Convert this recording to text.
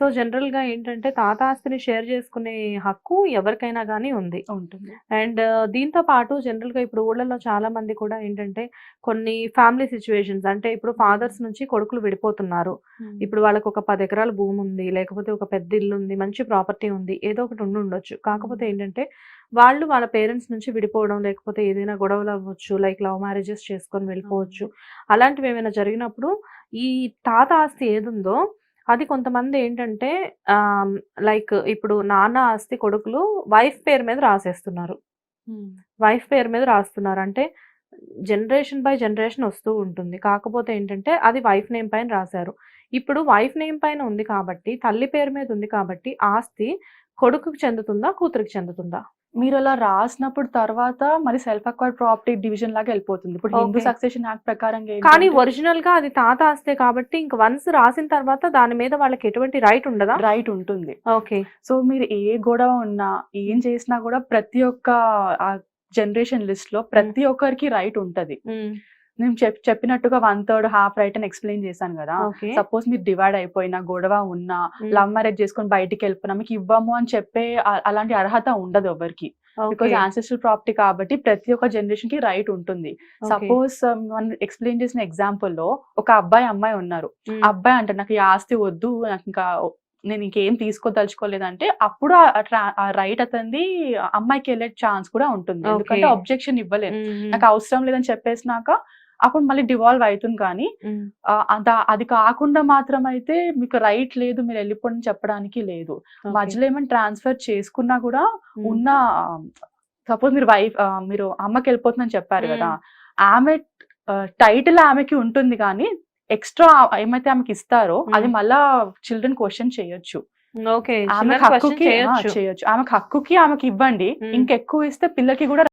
So జనరల్గా ఏంటంటే తాత ఆస్తిని షేర్ చేసుకునే హక్కు ఎవరికైనా కానీ ఉంది. ఉంటుంది. అండ్ దీంతో పాటు జనరల్గా ఇప్పుడు ఊళ్ళలో చాలా మంది కూడా ఏంటంటే కొన్ని ఫ్యామిలీ సిచ్యువేషన్స్ అంటే ఇప్పుడు ఫాదర్స్ నుంచి కొడుకులు విడిపోతున్నారు. ఇప్పుడు వాళ్ళకి ఒక పది ఎకరాల భూమి ఉంది లేకపోతే ఒక పెద్ద ఇల్లు ఉంది మంచి ప్రాపర్టీ ఉంది ఏదో ఒకటి ఉండి ఉండొచ్చు. కాకపోతే ఏంటంటే వాళ్ళు వాళ్ళ పేరెంట్స్ నుంచి విడిపోవడం లేకపోతే ఏదైనా గొడవలు అవ్వచ్చు లైక్ లవ్ మ్యారేజెస్ చేసుకొని వెళ్ళిపోవచ్చు. అలాంటివి ఏమైనా జరిగినప్పుడు ఈ తాత ఆస్తి ఏదుందో అది కొంతమంది ఏంటంటే లైక్ ఇప్పుడు నాన్న ఆస్తి కొడుకులు వైఫ్ పేరు మీద రాసేస్తున్నారు. వైఫ్ పేరు మీద రాస్తున్నారు. అంటే జనరేషన్ బై జనరేషన్ వస్తూ ఉంటుంది. కాకపోతే ఏంటంటే అది వైఫ్ నేమ్ పైన రాశారు. ఇప్పుడు వైఫ్ నేమ్ పైన ఉంది కాబట్టి తల్లి పేరు మీద ఉంది కాబట్టి ఆస్తి కొడుకుకి చెందుతుందా కూతురికి చెందుతుందా? మీరు అలా రాసినప్పుడు తర్వాత మరి సెల్ఫ్ అక్వైర్డ్ ప్రాపర్టీ డివిజన్ లాగా వెళ్ళిపోతుంది. ఇప్పుడు హిందూ. సక్సెషన్ యాక్ట్ ప్రకారంగా కానీ ఒరిజినల్గా అది తాత ఆస్తే కాబట్టి ఇంక వన్స్ రాసిన తర్వాత దాని మీద వాళ్ళకి ఎటువంటి రైట్ ఉండదా? రైట్ ఉంటుంది. ఓకే సో మీరు ఏ గొడవ ఉన్నా ఏం చేసినా కూడా ప్రతి ఒక్క జనరేషన్ లిస్ట్లో ప్రతి ఒక్కరికి రైట్ ఉంటది. నేను చెప్- చెప్పినట్టుగా వన్ థర్డ్ హాఫ్ రైట్ అని ఎక్స్ప్లెయిన్ చేశాను కదా. సపోజ్ మీరు డివైడ్ అయిపోయినా గొడవ ఉన్నా లవ్ మ్యారేజ్ చేసుకొని బయటికి వెళ్ళిపోయినా మీకు ఇవ్వము అని చెప్పే అలాంటి అర్హత ఉండదు ఎవరికి. బికాజ్ ఆన్సెస్ట్రల్ ప్రాపర్టీ కాబట్టి ప్రతి ఒక్క జనరేషన్కి రైట్ ఉంటుంది. సపోజ్ మనం ఎక్స్ప్లెయిన్ చేసిన ఎగ్జాంపుల్లో ఒక అబ్బాయి అమ్మాయి ఉన్నారు. ఆ అబ్బాయి అంటే నాకు ఈ ఆస్తి వద్దు నాకు ఇంకా నేను ఇంకేం తీసుకోదలుచుకోలేదంటే అప్పుడు ఆ రైట్ అతనిది అమ్మాయికి వెళ్ళే ఛాన్స్ కూడా ఉంటుంది. ఎందుకంటే అబ్జెక్షన్ ఇవ్వలేదు. నాకు అవసరం లేదని చెప్పేసినాక అప్పుడు మళ్ళీ డివాల్వ్ అవుతుంది కానీ అద- కాకుండా మాత్రం అయితే మీకు రైట్ లేదు మీరు వెళ్ళిపోండి చెప్పడానికి లేదు. మధ్యలో ఏమైనా ట్రాన్స్ఫర్ చేసుకున్నా కూడా ఉన్న సపోజ్ మీరు వైఫ్ మీరు అమ్మకి వెళ్ళిపోతుందని చెప్పారు. కదా ఆమె టైటిల్ ఆమెకి ఉంటుంది కానీ ఎక్స్ట్రా ఏమైతే ఆమెకి ఇస్తారో అది. మళ్ళా చిల్డ్రన్ క్వశ్చన్ చేయొచ్చు. ఆమెకు హక్కుకి చేయొచ్చు. ఆమెకు హక్కుకి ఆమెకి ఇవ్వండి. ఇంకెక్కువ ఇస్తే పిల్లకి కూడా